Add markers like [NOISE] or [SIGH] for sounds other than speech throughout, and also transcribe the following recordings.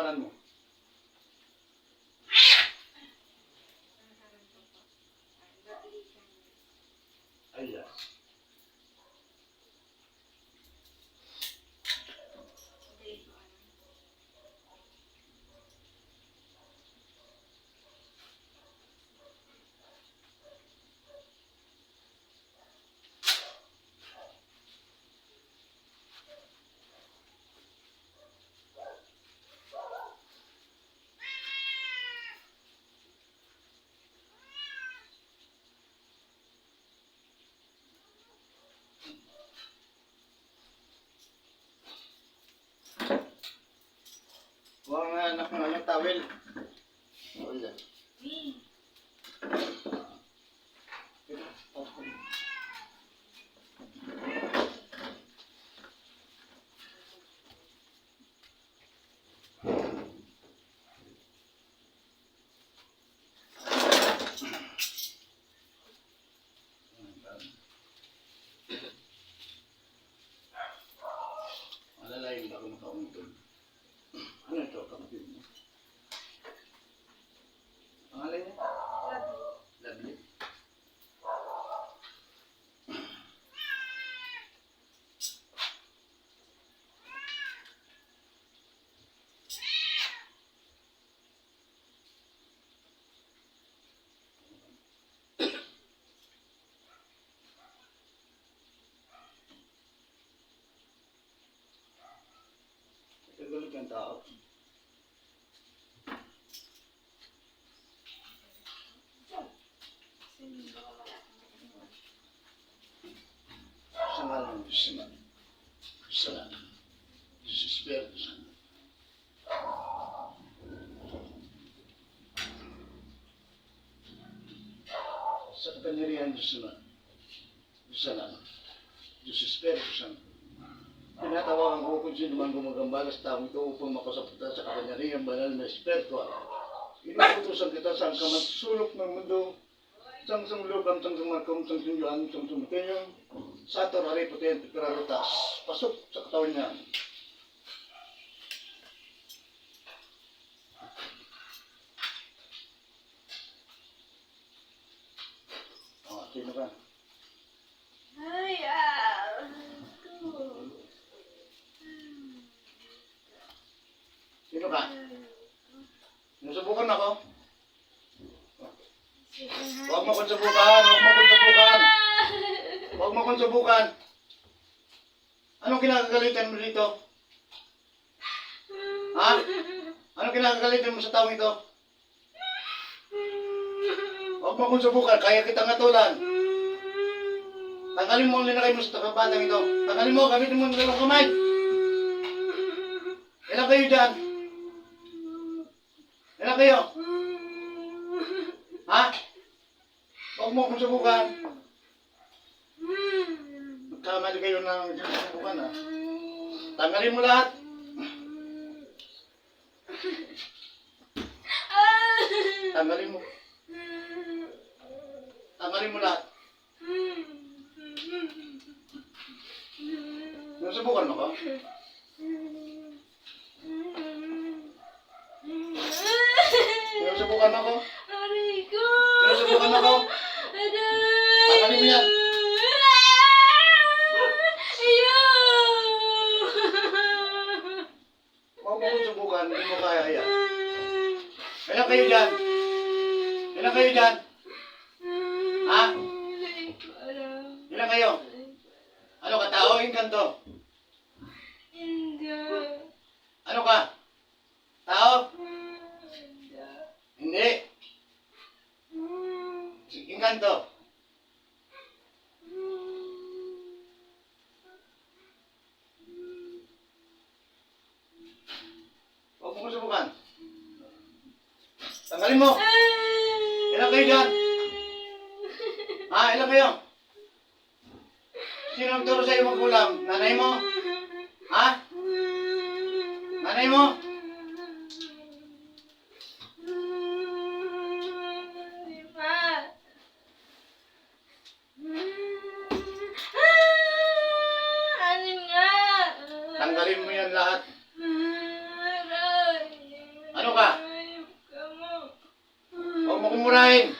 para no. Ng ano, towel. Wala. Malalayo ba kung kauntin? Ano ito, kapatid mo? Pangalan niya? Lovely. Tagalit ang tao. Sa ngalan ng Diyos naman. Kasalanan. Diyos Espiritu Santo. Sa kapangyarihan ng Diyos naman. Kasalanan. Diyos Espiritu Santo. Tinatawagan ko kung sino man gumagambala sa taong ito upang makasapunta sa kapangyarihan banal na espiritual. Inuutosan kita sa kamat sulok ng mundo, sang sang lukam, sang sang markom, sang sinjuan, sang sumatinyo, sa torari potente pirarutas. Pasok sa katawan niya. Oh, sino ka? Ay, ah. Sino ka? Nasubukan ako? Huwag mo kong subukan, huwag mo kong subukan. Huwag mo kong subukan. Anong kinakagalitan mo dito? Ha? Anong kinakagalitan mo sa taong ito? Huwag mo kong subukan, kaya kitang ngatulan. Tanggalin mo ang linakay mo sa batang ito. Tanggalin mo, gamitin mo ang dalawang kamay. Ilan kayo dyan? Ilan kayo? Ha? Huwag mo kong subukan. Magkamali kayo ng sinusubukan ha. Tanggalin mo lahat. Tanggalin mo. Tanggalin mo lahat. Nasubukan mo ko? Sinusubukan ako? Aray ko! Sinusubukan ako? Aray! Tanggalin mo yan. Ayaw! Huwag mo subukan, hindi mo kaya yan. Ilan kayo dyan? Ilan kayo dyan? Ha? Ilan kayo? Ano ka, tao o inkanto? Hindi. Ano ka? Tao? Hindi. Hindi. Inkanto? Huwag mo kong subukan. Tanggalin mo. Ilan kayo dyan? Ha? Ilan kayo? Sino ang turo sa iyo magkulang? Nanay mo? Ha? Nanay mo? Tanggalin mo yan lahat. Sino ka? Huwag mo kumurahin.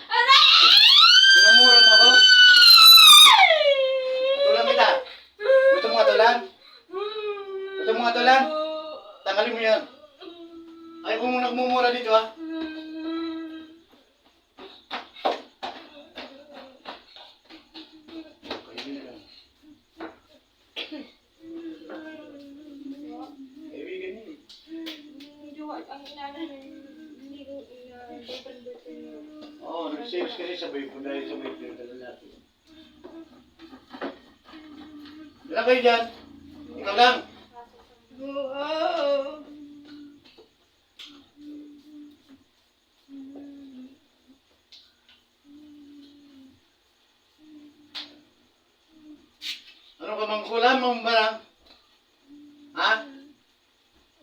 Boyfriend mo. Oo, nag-series kasi sabay ko dahil sabay yung lalaki. Ilan kayo dyan? Ikaw lang. Wow. Ano ka mang kulam mong barang? Ha?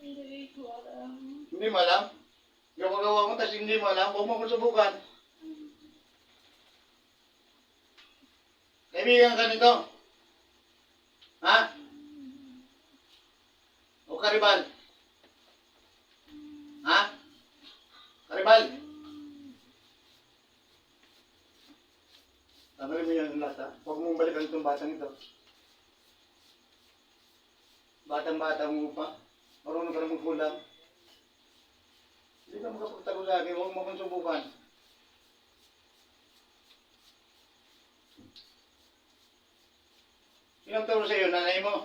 Hindi ko alam. Hindi mo alam? Gawa-gawa mo, tapos hindi mo alam, huwag mo akong subukan. Kaibigan ka nito? Ha? O karibal? Ha? Karibal? Tanggalin mo yan lahat ha. Huwag mong balikan itong batang ito. Batang-bata mo pa. Marunong ka na magkulang. Hindi ka makapagtago lagi, huwag mo akong subukan. Sinong turo sa iyo, nanay mo?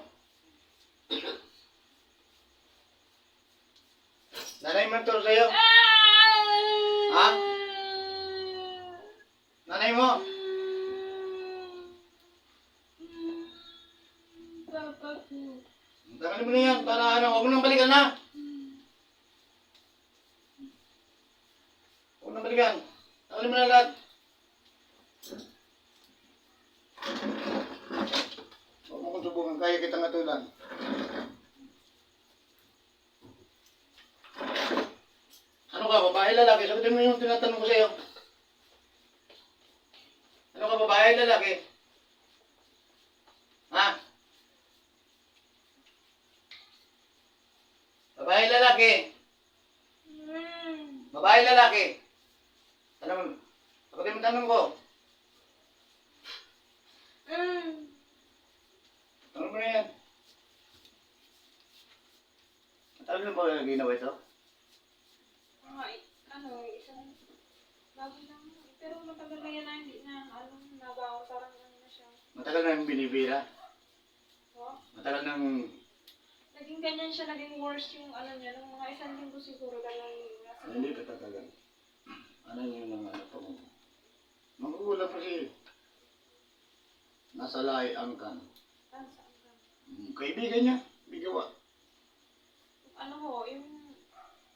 Nanay mo turo sa iyo? Ha? Nanay mo? Papa ko. Tagalin mo na yan, para ano, huwag mo nang balikan na. Huwag nang balikan. Tagalin mo na lahat. Subukan, kaya kitang atulan. Ano ka, babae, lalaki? Sagutin mo yung tinatanong ko sa iyo. Ano ka, babae, lalaki? Ha? Babae, lalaki? Mm. Babae, lalaki? Tanong mo. Sagutin mo tanong ko. Mm. Tanong mo na yan. Na ba ginawa ito? Mga ano, isang bago lang. Pero matagal na yan na hindi na alam na ba parang ano na siya. Matagal na yung binibira. Oh? Matagal nang... Naging ganyan siya, naging worse yung ano niya. Nung mga isang linggo siguro, ganun nasa Hindi ka tatagal. Ano yun ang ano pa mo? Magugulang kasi. Nasa lahi ang kan. Saan, saan ka? Mm, Kaibigan niya. Bigawa. Ano ho, yung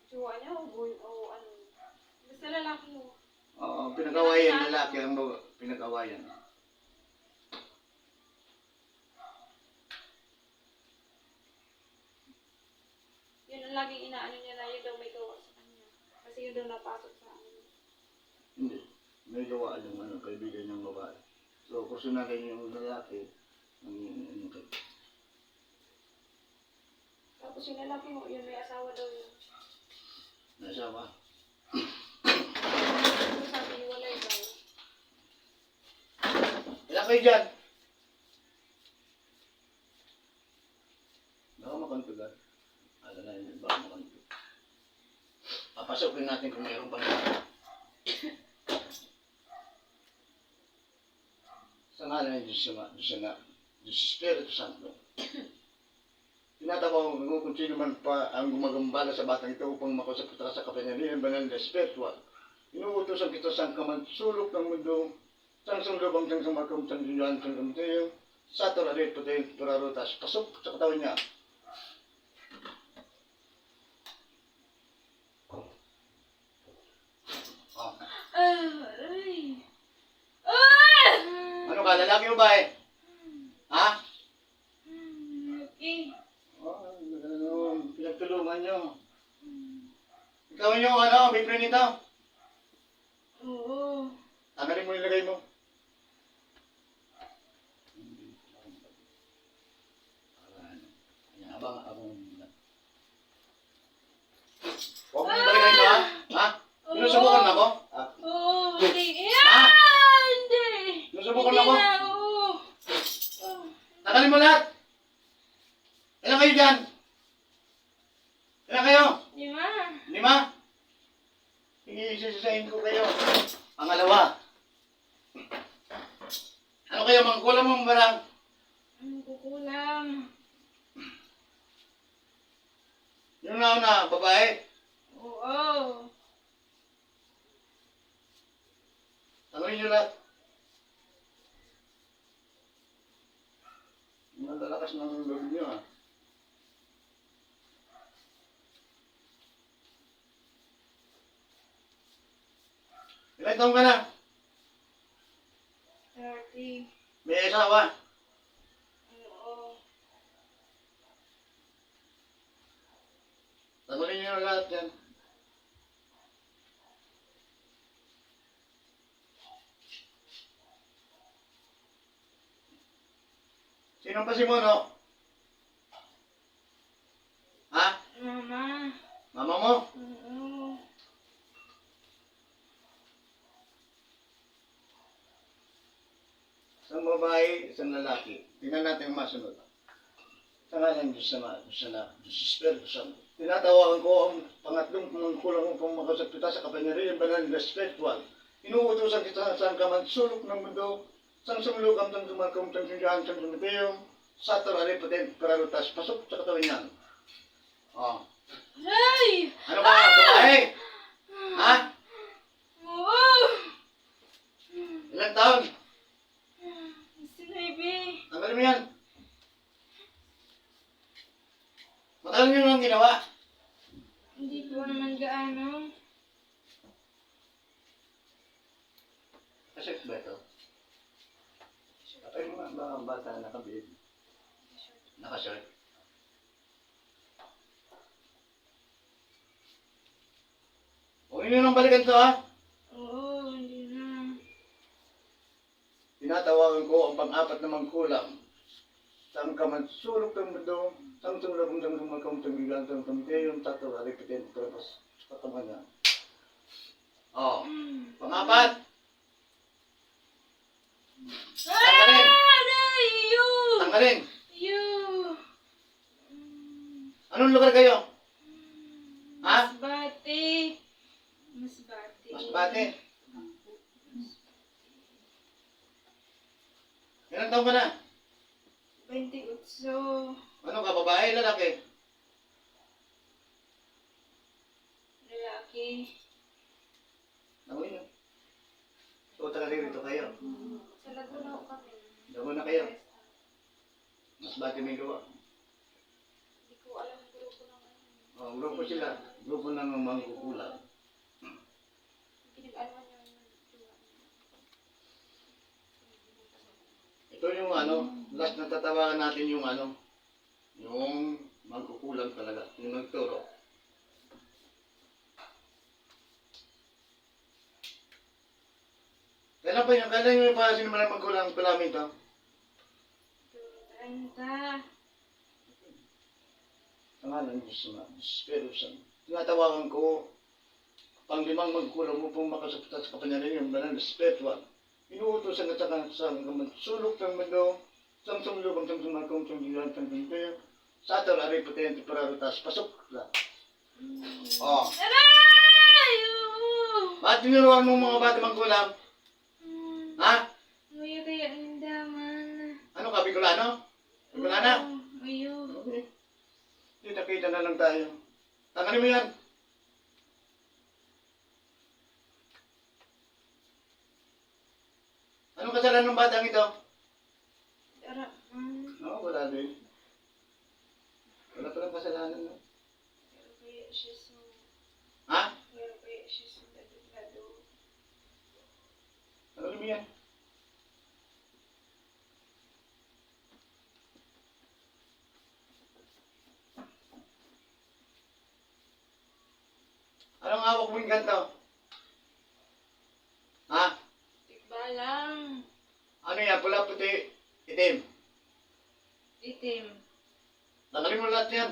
jowa niya o boy o ano. Basta lalaki ho. Oo, pinag-awayan lalaki ang bawa- pinag-awayan. Yun ang laging inaano niya na yun daw may gawa sa kanya. Kasi yun daw napasok sa ano. Hindi. May gawa yung ano, kaibigan niyang babae. So, gusto na rin yung lalaki. Ang ano kay Tapos yung lalaki ho, yun may asawa daw yun. Nasawa. Ano sabi niya walay daw. Ilan kayo dyan? Baka makantugan. Ano na yun, baka makantug. Papasokin natin kung mayroong pang Sa ngalan ng Diyos Ama, Diyos Anak, Diyos Espiritu Santo. Tinatawag ko kung sino man pa ang gumagambala sa batang ito upang makusap kita sa kapangyarihan banal na espiritual. Inuutosan kita sa kamansulok ng mundo, sang sulubang sang sumakam sang diyan sang kamtayo, sa toralit pati turarutas, pasok sa katawan niya. Oh. Ah, ay. Ah! Ano ka, lalaki o babae? Ha? Okay. Pinagtulungan niyo. Ikaw yung ano, may friend nito. Oo. Tanggalin mo yung lagay mo. Ayan, abang, abang. Huwag mo balikan ito. Ilan kayo? Lima. Lima? Iisisahin ko kayo. Pangalawa. Ano kayo, mangkulam mong barang? Ang kukulam. Yung nauna, babae. Oo. Tanungin nyo lahat. Ang lalakas ng loob nyo ah. Ilan taong ka na? Thirty. May asawa? Oo. Tanungin nyo lahat yan. Sinong pa si Mono? Ha? Mama. Mama mo? Oo. Isang babae, isang lalaki. Tingnan natin ang masunod. Sa ngalan Diyos Sama, Diyos Sana, Diyos Espiritu Santo. Tinatawagan ko ang pangatlong pangkulang upang makasagpita sa kapangyarihan banal na spiritual. Inuutosan kita sa ka man sulok ng mundo, sang sumulukam ng tumakom ng sindahan sa Tumitiyong, sa tarari patent paralutas, pasok sa katawan niyan. Oh. Hey! Ano ba, babae? Ha? Oo! Ilang taon? Sinabi. Tanggalin mo yan. Matagal nyo lang ginawa. Hindi po naman gaano. Kasi ba ito? Ay, mga mga bata nakabid. Nakashirt. Huwag nyo nang balikan to ha. Oo, hindi na. Tinatawagan ko ang pang-apat na mangkulam. Saan ka man sulok ng mundo, saan sulok ng mundo magkong tanggilan, saan tanggilan, tato, alipitin, tapos katawan niya. Oh, pang-apat. Tanggalin. Tanggalin. Anong lugar kayo? Ha? Masbate. Masbate. Masbate. Ilang taon ka na? 28. Ano ka, babae, lalaki? Lalaki. Nawin nyo. So, talaga rito kayo. Sa Laguna kami. Dago na kayo. Mas bati may gawa. Hindi ko alam ang grupo ng ano. Oh, grupo sila. Grupo ng mangkukulam. Pinag-ano niya Ito yung ano, last na tatawagan natin yung ano, yung mangkukulam talaga, yung nagturo. Kailan pa yun? Kailan yung pa sino man magkulang kulamin to? 30. Ang ngalan Diyos na, Espiritu Santo. Tinatawagan ko, panglimang magkulang mo pong makasapita sa kapangyarihan ng banal na spiritual. Inuutosan ka sa sa sulok ng mundo, sang sumulok ang sang sumakong sang dilan sang pinto, sa atal ari patente para rutas, pasok lang. Oh. Bakit tinuruan mo mga bata magkulang? Hmm. Ha? Nguya kaya nindaman. Ano ka, Bicolano? Bicolana? Ayo. Okay. Kita-kita na lang tayo. Tanggalin mo yan. Anong kasalanan ng batang ito? Tara. Hmm. Oo, wala din. Wala palang kasalanan. No? Pero kaya siya sa... Ha? Pero kaya siya sa lado-lado. Tanggalin mo yan. Anong hawak mo yung ganito? Ha? Tikbalang. Ano yan? Pula, puti, itim. Itim. Tanggalin mo lahat yan.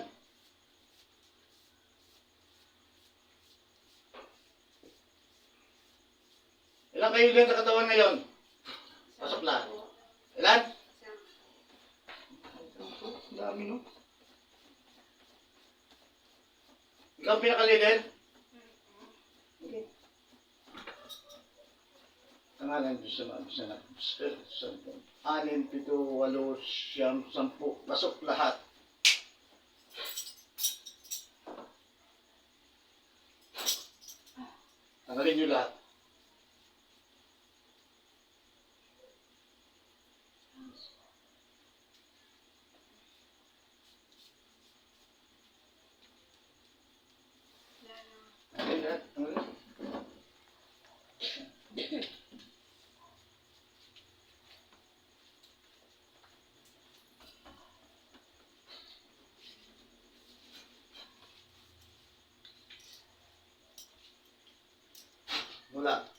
Ilang kayo din sa katawan ngayon? Pasok lahat. Ilan? Ang dami no? Ikaw ang pinaka-leader? Okay. Tangalan Diyos sa mga na Espiritu Santo. Anin, pito, walo, siyam, sampu. Pasok lahat. Tanggalin niyo lahat. Allah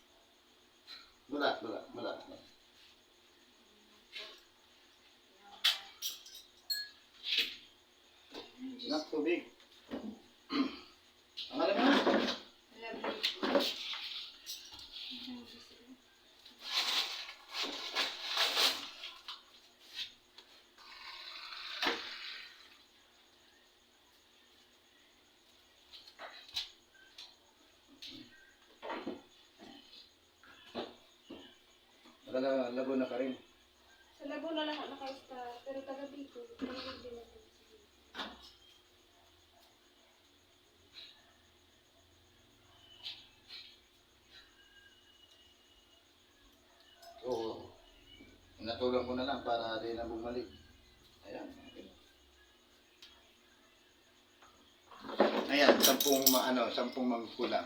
Nakala, Laguna ka rin. Sa Laguna lang ako naka-star, pero taga dito, mahilig din ako. Oo. Natulong ko na lang para di na bumalik. Ayan. Ayan, sampung ano, sampung magkulang.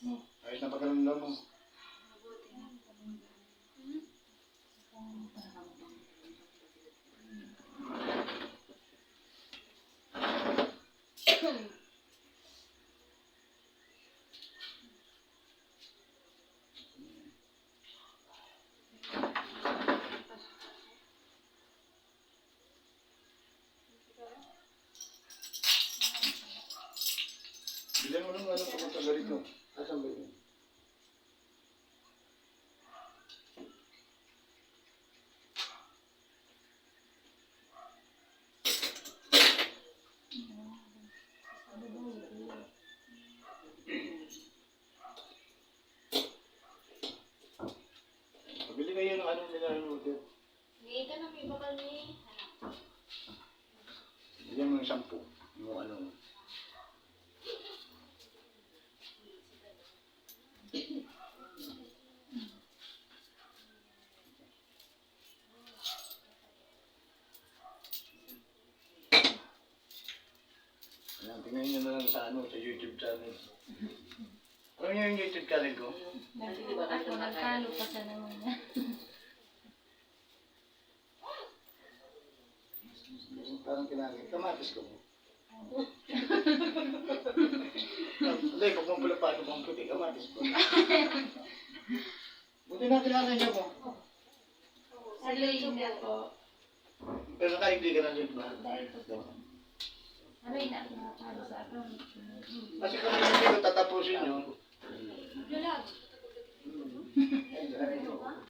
Ayos na pagkalamdaman mo. Bilan mo nung ano pumunta ka rito. Asan ba yun? Pabili kayo ng anong nilalulutin. Hindi ka na may bakal ni. Bigyan mo ng sampu. Yung ano. Tingnan nyo na lang sa ano, sa YouTube channel. Niyo yung YouTube channel ko? Ako nagtalo pa sa naman niya. Parang kinagin. Kamatis ko. Hindi, kung mong pula pa, kung mong puti, kamatis ko. Buti na kinagin niyo mo. Sa na po. Pero nakaibigan na din ba? Dahil po ano yung nakakalo sa akin? Kasi kung hindi ko tatapusin yun, [LAUGHS]